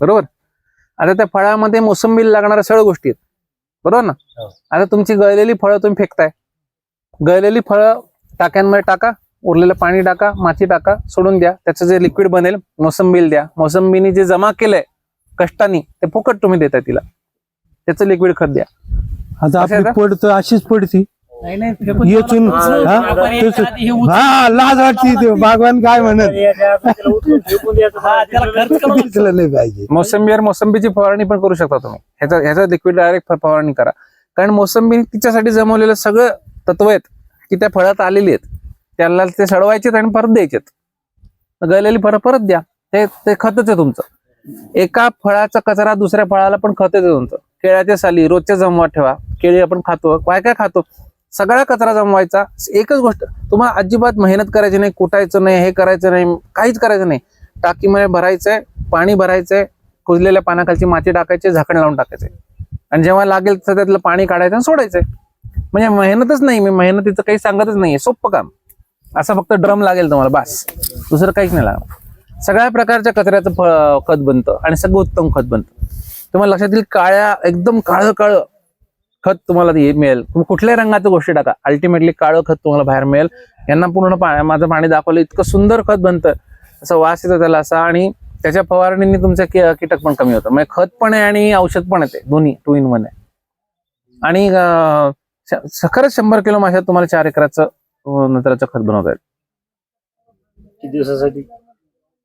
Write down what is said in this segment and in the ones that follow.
बरोबर? आता त्या फळामध्ये मोसंबीला लागणाऱ्या सगळ्या गोष्टी आहेत. बरोबर ना? हो. आता तुमची गळलेली फळं तुम्ही फेकताय. गळलेली फळं टाक्यांमध्ये टाका उरलेलं पाणी टाका माती टाका सोडून द्या. त्याचं जे लिक्विड बनेल मोसंबीला द्या. मोसंबीने जे जमा केलंय कष्टानी ते फुकट तुम्ही देताय तिला. त्याचं लिक्विड खत द्या. आता असं आहे आपली का? पड तर अशीच पडती. येचून हा? लाज वाटते ते भगवान काय म्हणत? हा, नाही पाहिजे. मोसंबीवर मोसंबीची फवारणी पण करू शकता तुम्ही. ह्याचा ह्याचा लिक्विड डायरेक्ट फवारणी करा. कारण मोसंबी तिच्यासाठी जमवलेलं सगळं तत्व आहेत की त्या फळात आलेली आहेत. त्याला ते सडवायचे आणि परत द्यायचेत गळलेली फळं परत द्या. ते ते खतच आहे तुमचं. एका फळाचा कचरा दुसऱ्या फळाला पण खतच आहे तुमचं. केळ्याच्या साली रोजच्या जमवा ठेवा. केळी आपण खातो. काय काय खातो? सगळा कचरा जमवायचा. एकच गोष्ट तुम्हाला अजिबात मेहनत करायची नाही कुटायचं नाही हे करायचं नाही काहीच करायचं नाही. टाकीमध्ये भरायचंय पाणी भरायचंय कुजलेल्या पानाखालची माती टाकायची झाकण लावून टाकायचे आणि जेव्हा लागेल तसं त्यातलं पाणी काढायचं आणि सोडायचंय. म्हणजे मेहनतच नाही मी मेहनतीचं काही सांगतच नाहीये सोपं काम. असं फक्त ड्रम लागेल तुम्हाला बास. दुसरं काहीच नाही लागणार. सगळ्या प्रकारच्या कचऱ्याचं फ- खत बनतं आणि सगळं उत्तम खत बनतं. तुम्हाला लक्षात येईल काळ्या एकदम काळं काळं खत तुम्हाला ते मिळेल. तुम्ही कुठल्याही रंगाचं गोष्टी टाका. अल्टिमेटली काळं खत तुम्हाला बाहेर मिळेल. यांना पूर्ण पा- माझं पाणी दाखवलं इतकं सुंदर खत बनतं. असं वास येतो त्याला असा आणि त्याच्या फवारणीने तुमचं कि- कीटक पण कमी होतं. म्हणजे खत पण आहे आणि औषध पण आहे ते दोन्ही टू इन वन आहे. आणि खरंच शंभर किलो माशात तुम्हाला चार एकराचं नत्राचं खत बनवता येईल. किती दिवसासाठी?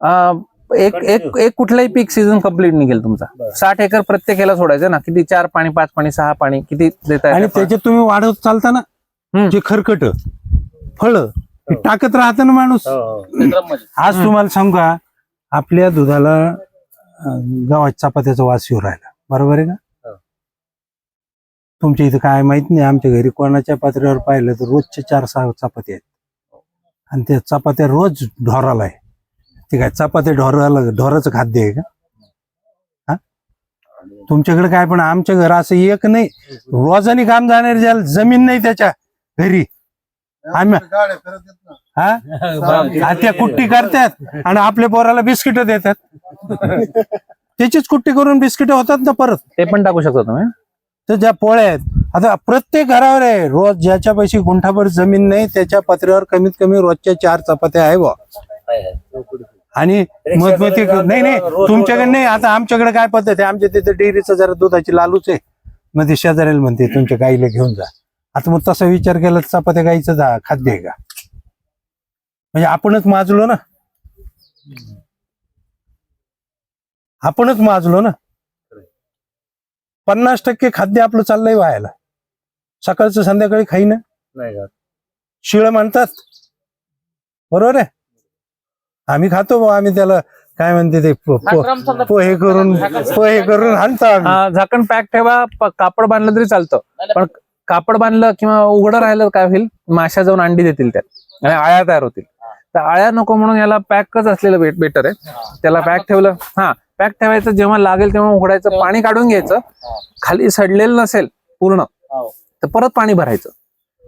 अं, एक एक एक कुठलाही पीक सीझन कंप्लीट निघेल तुमचा. साठ एकर प्रत्येक ह्याला सोडायचं ना? किती चार पाणी पाच पाणी सहा पाणी किती देता आणि येतं? त्याच्यात तुम्ही वाढवत चालता ना. जे खरकट फळ टाकत राहतं ना माणूस. आज तुम्हाला सांगू का आपल्या दुधाला गव्हाच्या चपात्याचा वास येऊ राहिला. बरोबर आहे का हो. तुमच्या इथं काय माहीत नाही आमच्या घरी कोणाच्या पात्र्यावर पाहिलं तर रोजचे चार सहा चपात्या आहेत. आणि त्या चपात्या रोज ढोराला आहे. ते काय चपात्या ढोराला ढोराचं खाद्य आहे का? हा? तुमच्याकडे काय पण आमच्या घर असं एक नाही. रोजानी काम जाणार ज्याला जमीन नाही त्याच्या घरी. आम्ही हा? हा, त्या कुट्टी करतात आणि आपल्या पोराला बिस्किट देतात. त्याचीच कुट्टी करून बिस्किट होतात ना परत. ते पण टाकू शकता तुम्ही? तर ज्या पोळ्या आहेत आता प्रत्येक घरावर आहे रोज ज्याच्या पैशी गुंठाभर जमीन नाही त्याच्या पत्र्यावर कमीत कमी रोजच्या चार चपात्या आहे बा आणि मधमती नाही नाही तुमच्याकडे नाही आता आमच्याकडे काय पद्धत आहे? आमच्या तिथे डेअरीचं जरा दुधाची लालूच आहे. मग ते शेजाऱ्याला म्हणते तुमच्या गाईला घेऊन जा. आता मग तसा विचार केला चपात्या गाईचं जा खाद्य आहे का? म्हणजे आपणच माजलो ना. आपणच माजलो ना. पन्नास टक्के खाद्य आपलं चाललंय व्हायला. सकाळचं संध्याकाळी खाई ना शिळ म्हणतात बरोबर आहे? आम्ही खातो बुवा, आम्ही त्याला काय म्हणते ते पो- पो- पोहे करून पोहे करून आणतो आम्ही. अं, झाकण पॅक ठेवा प- कापड बांधलं तरी चालतं. पण कापड बांधलं किंवा उघडं राहिलं काय होईल माशा जाऊन अंडी देतील त्यात. आणि आळ्या तयार होतील. तर आळ्या नको म्हणून याला पॅकच असलेलं बेट बेटर आहे. त्याला पॅक ठेवलं हा पॅक ठेवायचं जेव्हा लागेल तेव्हा उघडायचं पाणी काढून घ्यायचं. खाली सडलेलं नसेल पूर्ण तर परत पाणी भरायचं.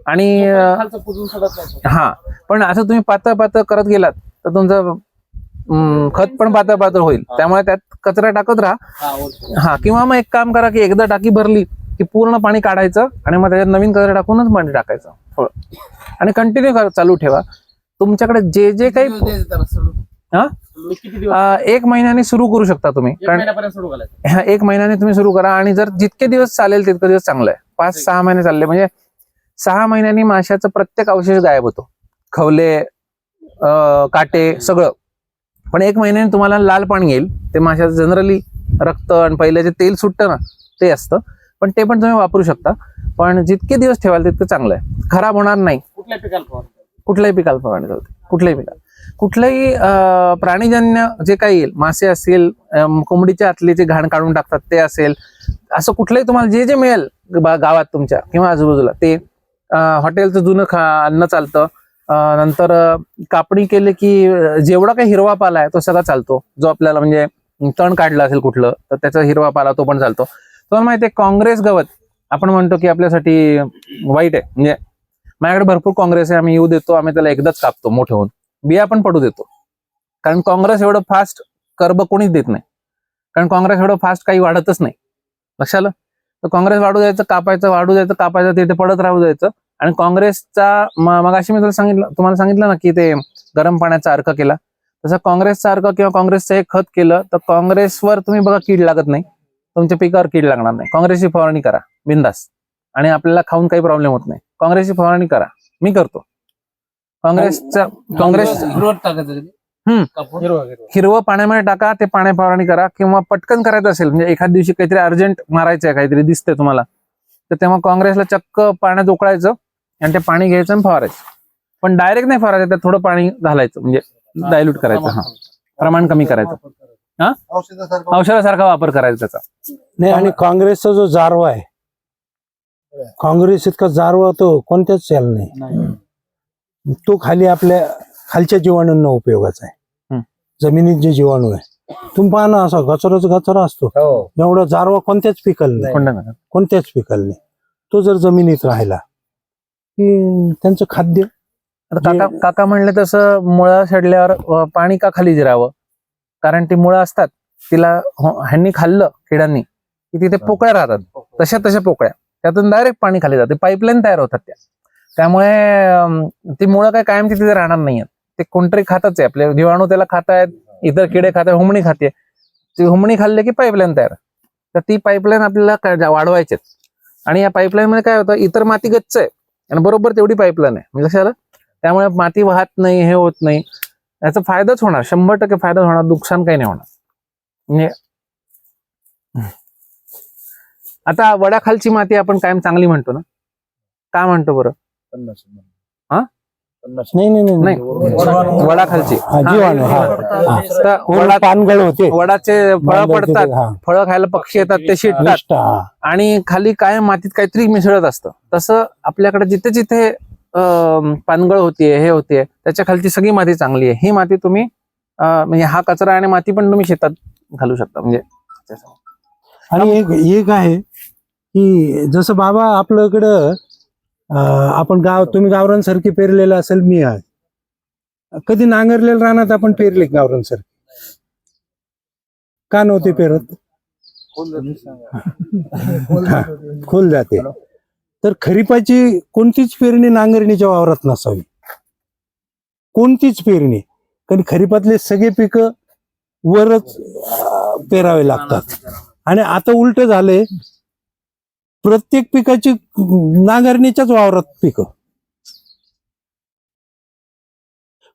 आणि अं, खालचं पुजून सोडत नाही. हा पण असं तुम्ही पातळ पातळ करत गेलात तर तुमचं खत पण पातळ पातळ होईल. त्यामुळे त्यात कचरा टाकत राहा. हा, किंवा मग एक काम करा की एकदा टाकी भरली की पूर्ण पाणी काढायचं आणि मग त्याच्यात नवीन कचरा टाकूनच पाणी टाकायचं. आणि कंटिन्यू चालू ठेवा. तुमच्याकडे जे जे काही? हा? एक महिन्याने सुरू करू शकता तुम्ही. एक कारण एक महिन्याने तुम्ही सुरू करा आणि जर जितके दिवस चालेल तितके दिवस चांगलं आहे. पाच सहा महिने चालले. म्हणजे सहा महिन्यांनी माशाचं प्रत्येक अवशेष गायब होतो. खवले काटे सगळं. पण एक महिन्याने तुम्हाला लाल पाणी येईल. ते माशाचं जनरली रक्त आणि पहिले जे तेल सुटतं ना ते असतं. पण ते पण तुम्ही वापरू शकता. पण जितके दिवस ठेवाल तितकं चांगलं आहे. खराब होणार नाही. कुठल्या पिकाला? कुठल्याही पिकाला फवारणी चालते कुठल्याही पिकाला. कुठलंही प्राणीजन्य जे काही येईल मासे असतील अं, कोंबडीच्या आतली जे घाण काढून टाकतात ते असेल असं कुठलंही तुम्हाला जे जे मिळेल गावात तुमच्या किंवा आजूबाजूला ते हॉटेलचं जुनं खा अन्न चालतं. नंतर कापणी केली की जेवढा काही हिरवा पाला आहे तो सगळा चालतो. जो आपल्याला म्हणजे तण काढलं असेल कुठलं तर त्याचा हिरवा पाला तो पण चालतो. तुम्हाला माहिती आहे काँग्रेस गवत आपण म्हणतो की आपल्यासाठी वाईट आहे. म्हणजे माझ्याकडे भरपूर काँग्रेस आहे आम्ही येऊ देतो आम्ही त्याला एकदाच कापतो मोठे होऊन बिया पण पडू देतो. कारण काँग्रेस एवढं फास्ट कर्ब कोणीच देत नाही. कारण काँग्रेस एवढं फास्ट काही वाढतच नाही. लक्षात आलं? तर काँग्रेस वाढू द्यायचं कापायचं वाढू द्यायचं कापायचं तिथे पडत राहू द्यायचं. आणि काँग्रेसचा मग अशी मी तुला सांगितलं तुम्हाला सांगितलं ना की ते गरम पाण्याचा अर्क केला. तसं काँग्रेसचा अर्क किंवा काँग्रेसचं एक खत केलं तर काँग्रेसवर तुम्ही बघा कीड लागत नाही. तुमच्या पिकावर कीड लागणार नाही. काँग्रेसची फवारणी करा. बिंदास. आणि आपल्याला खाऊन काही प्रॉब्लेम होत नाही. काँग्रेसची फवारणी करा. मी करतो. काँग्रेसचा काँग्रेस हिरवा पाण्यामध्ये टाका ते पाण्या फवारणी करा किंवा पटकन करायचं असेल म्हणजे एखाद दिवशी काहीतरी अर्जंट मारायचं आहे काहीतरी दिसतंय तुम्हाला तर तेव्हा काँग्रेसला चक्क पाण्यात उकळायचं. आणि ते पाणी घ्यायचं आणि फवारायचं. पण डायरेक्ट नाही फवारायचं त्यात थोडं पाणी घालायचं म्हणजे डायल्यूट करायचं हा. प्रमाण कमी करायचं. औषधासारखा वापर करायचा त्याचा. नाही आणि काँग्रेसचा जो जारवा आहे काँग्रेस इतका जारवा तो कोणत्याच याला नाही. नाही. तो खाली आपल्या खालच्या जीवाणूंना उपयोगाचा आहे. जमिनीत जे जीवाणू आहे तुम्ही पहा ना असा गचराच गचरा असतो. एवढा जारवा कोणत्याच पिकल नाही. कोणत्याच पिकल नाही. तो जर जमिनीत राहिला की त्यांचं खाद्य. आता काका काका म्हणले तसं मुळं सडल्यावर पाणी का खाली जिरावं? कारण ती मुळं असतात. तिला ह्यांनी खाल्लं किड्यांनी की तिथे पोकळ्या राहतात. तशा तशा पोकळ्या. त्यातून डायरेक्ट पाणी खाली जाते. पाईपलाईन तयार होतात त्या. त्यामुळे ती मुळं काय कायम तिथे राहणार नाहीयेत. ते कोणतरी खातच आहे. आपले जीवाणू त्याला खातायत इतर किडे खाताय हुमणी खाते. ती हुमणी खाल्ले की पाईपलाईन तयार. तर ती पाईपलाईन आपल्याला वाढवायची आणि या पाईपलाईन मध्ये काय होतं? इतर माती गच्च आहे. आणि बरोबर तेवढी पाईपलाईन आहे. म्हणजे लक्षात आलं त्यामुळे माती वाहत नाही हे होत नाही. याचा फायदाच होणार. शंभर टक्के फायदा होणार. नुकसान काही नाही होणार. म्हणजे आता वडाखालची माती आपण कायम चांगली म्हणतो ना? का म्हणतो बरं? हा? नाही नाही नाही. वडाखालची. हा, जीवाणू हा, हा. तर वरून वडा पानगळ होते. वडाचे फळं पडतात. हा, फळं खायला पक्षी येतात ते शिटतात हा. आणि खाली कायम मातीत काहीतरी मिसळत असतं. तसं आपल्याकडे जिथे जिथे अं, पानगळ होतीये हे होतीये त्याच्या खालची सगळी माती चांगली आहे. ही माती तुम्ही अं, म्हणजे हा कचरा आणि माती पण तुम्ही शेतात घालू शकता म्हणजे आणि एक एक आहे की जसं बाबा आपल्याकडं अं, आपण गाव तुम्ही गावरान सारखी पेरलेलं असेल मी आज कधी नांगरलेलं रानात आपण पेरले गावरान सारखी का नव्हते पेरत? खोल जाते. तर खरीपाची कोणतीच पेरणी नांगरणीच्या वावरात नसावी. कोणतीच पेरणी. कारण खरीपातले सगळे पिकं वरच पेरावे लागतात. आणि आता उलट झाले प्रत्येक पिकाची नांगरणीच्याच वावरात पिकं.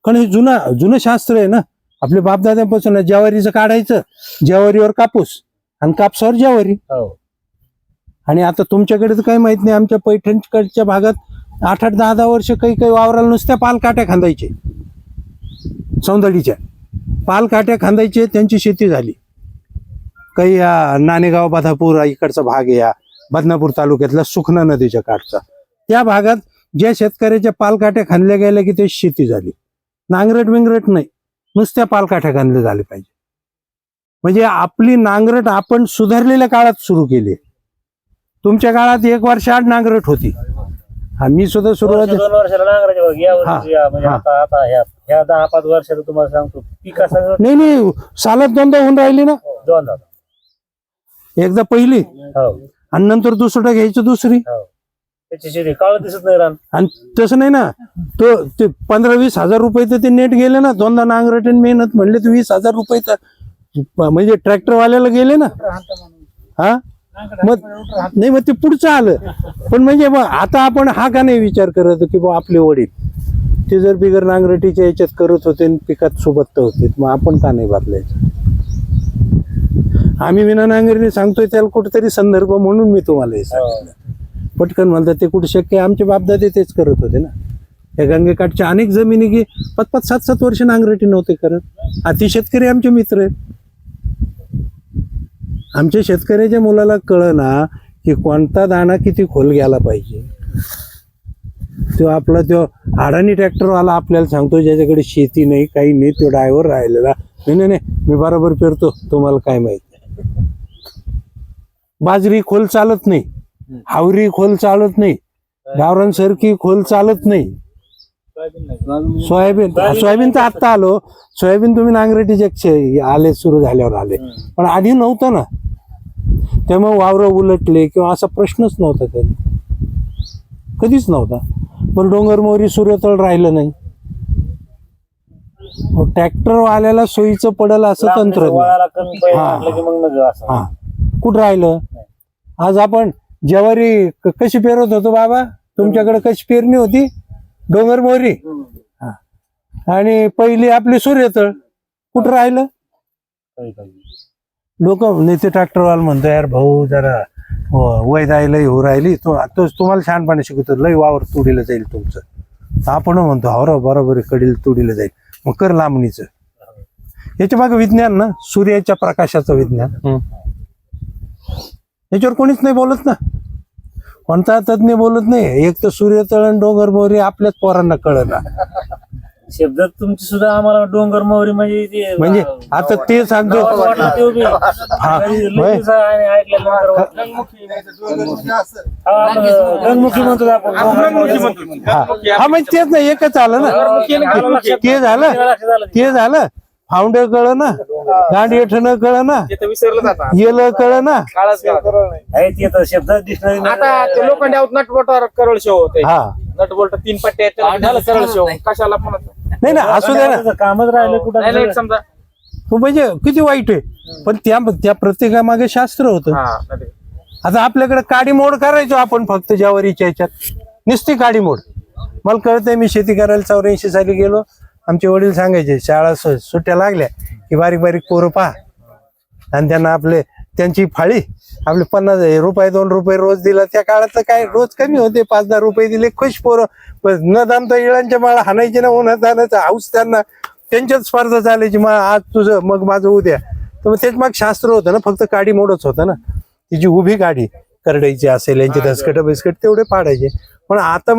कारण हे जुना जुनं शास्त्र आहे ना. आपल्या बापदाद्यापासून ज्वारीचं काढायचं ज्वारीवर कापूस आणि कापसावर ज्वारी. आणि आता तुमच्याकडे तर काही माहीत नाही आमच्या पैठणकडच्या भागात आठ आठ दहा दहा वर्ष काही काही वावराला नुसत्या पालकाट्या खांदायचे. सौंदडीच्या पालकाट्या खांदायचे त्यांची शेती झाली. काही नाणेगाव बधापूर इकडचा भाग आहे या बदनापूर तालुक्यातला सुखना नदीच्या काठचा. त्या भागात ज्या शेतकऱ्याच्या पालकाट्या खांदल्या गेल्या की ते शेती झाली. नांगरट बिंगरट नाही. नुसत्या पालकाठ्या खांदल्या झाल्या पाहिजे. म्हणजे आपली नांगरट आपण सुधारलेल्या काळात सुरू केली. तुमच्या काळात एक वर्ष आठ नांगरट होती. हा मी सुद्धा सुरुवात दोन वर्षाला नांगरायचे बघ. या हा, वर्षी या, म्हणजे हा. आता आता ह्या ह्या दहा पाच वर्षात तुम्हाला सांगतो. नाही नाही. सालात दोनदा होऊन राहिली ना? दोन झालं. एकदा पहिली? हो. आणि नंतर दुसरं घ्यायचं दुसरी. त्याची शेती काळ दिसत नाही रान. आणि तसं नाही ना. तो ते पंधरा वीस हजार रुपये तर ते नेट गेले ना. दोनदा नांगरटीन मेहनत म्हणले तर वीस हजार रुपये तर म्हणजे ट्रॅक्टरवाल्याला गेले ना. हा? मग नाही मग ते पुढचं आलं. पण म्हणजे मग आता आपण हा का नाही विचार करत की बा आपले वडील. ते जर बिगर नांगरटीच्या याच्यात करत होते पिकात सोबत होते. मग आपण का नाही बदलायचं? आम्ही विना नांगरणी सांगतोय त्याला कुठेतरी संदर्भ म्हणून मी तुम्हाला हे सांगितलं. पटकन म्हणतात ते कुठे शक्य? आमचे बापदादे तेच करत होते ना. या गंगेकाठच्या अनेक जमिनी की पाच पाच सात सात वर्ष नांगरटी नव्हते करत. अति शेतकरी आमचे मित्र आहेत. आमच्या शेतकऱ्याच्या मुलाला कळना की कोणता दाणा किती खोल गेला पाहिजे. तो आपला तो अडाणी ट्रॅक्टरवाला आपल्याला सांगतो ज्याच्याकडे शेती नाही काही नाही तो ड्रायव्हर राहिलेला. नाही नाही मी बरोबर पेरतो तुम्हाला काय माहीत? बाजरी खोल चालत नाही. हावरी खोल चालत नाही. गावरान सरकी खोल चालत नाही. सोयाबीन सोयाबीन तर आत्ता आलो. सोयाबीन तुम्ही नांगरटीचे आले सुरू झाल्यावर आले. पण आधी नव्हतं ना. त्यामुळे वावरं उलटले किंवा असा प्रश्नच नव्हता कधी. कधीच नव्हता. पण डोंगर मोरी सूर्यतळ राहिलं नाही. ट्रॅक्टर वाल्याला सोयीचं पडल असं तंत्रज्ञान. कमी पाहिजे हा. की मग असं. हा. कुठं राहिलं? आज आपण ज्वारी क- कशी पेरत होतो बाबा? तुमच्याकडे कशी पेरणी होती? डोंगर मोरी हम्म. आणि पहिली आपली सूर्यतळ. कुठं राहिलं? काही. लोक नेते ट्रॅक्टरवाला म्हणतो यार भाऊ जरा व- वय जायला येऊ राहिली. तो तोच तुम्हाला शहाणपणे शिकवतो लय वावर तुडीला जाईल तुमचं. आपण म्हणतो हो राव, बरोबर आहे, कडील तुडीला जाईल. मग कर लांबणीचं. याच्या मागे विज्ञान ना सूर्याच्या प्रकाशाचं विज्ञान. याच्यावर कोणीच नाही बोलत ना. कोणता तज्ञ बोलत नाही. एक तर सूर्यतळण डोंगर मोरी आपल्याच पोरांना कळना. शब्द तुमची सुद्धा आम्हाला डोंगर मोहरी म्हणजे ते म्हणजे आता ते सांगतो. गावात वाटलं ते उभी. हा, लई होय. दिवसा आणि ऐकल्यानंतर वाटलं. हा, आपलं गंगमुखी म्हणतो आपण. डोंगर मोहरी. हा. हा, म्हणजे तेच ना एकच आलं ना. ते झालं. लक्षात आलं ते. ते झालं. फाउंडर कळ ना. गांड येठण कळ ना. विसरलं जाता येल कळ ना. काळच आहे ते तर शब्द डिक्शनरी आता ते लोखंडी आहोत नटबोटावर करळ शेव होते. हा. नटबोल्ट तीन पट्टे आहेत त्याला झालं सरळ शेव कशाला पण नाही ना असू दे ना. कामच राहिलं कुठं नाही नाही, समजा. तो म्हणजे किती वाईट आहे? पण त्या त्या प्रत्येकामागे शास्त्र होतं. हा. आता आपल्याकडे काडी मोड करायचो आपण फक्त ज्वारीच्या याच्यात. नुसती काडी मोड. मला कळतंय मी शेती करायला चौऱ्याऐंशी साली गेलो. आमचे वडील सांगायचे शाळा सु- सुट्ट्या लागल्या की बारीक बारीक पोरं पहा. आणि त्यांना आपले त्यांची फाळी. आपले पन्नास रुपये दोन रुपये रोज दिला. त्या काळात काय रोज कमी होते. पाच दहा रुपये दिले. खुश पोरं. न दामता इळांच्या माळा हाणायची ना उन्हात आणायचं हाऊस त्यांना. त्यांच्यात स्पर्धा चालायची. मग आज तुझं मग माझं उद्या. तर मग तेच मग शास्त्र होतं ना. फक्त काडी मोडच होतं ना. तिची उभी गाडी करडायची असेल यांची दसकट बिस्कट तेवढे पाडायचे. पण आता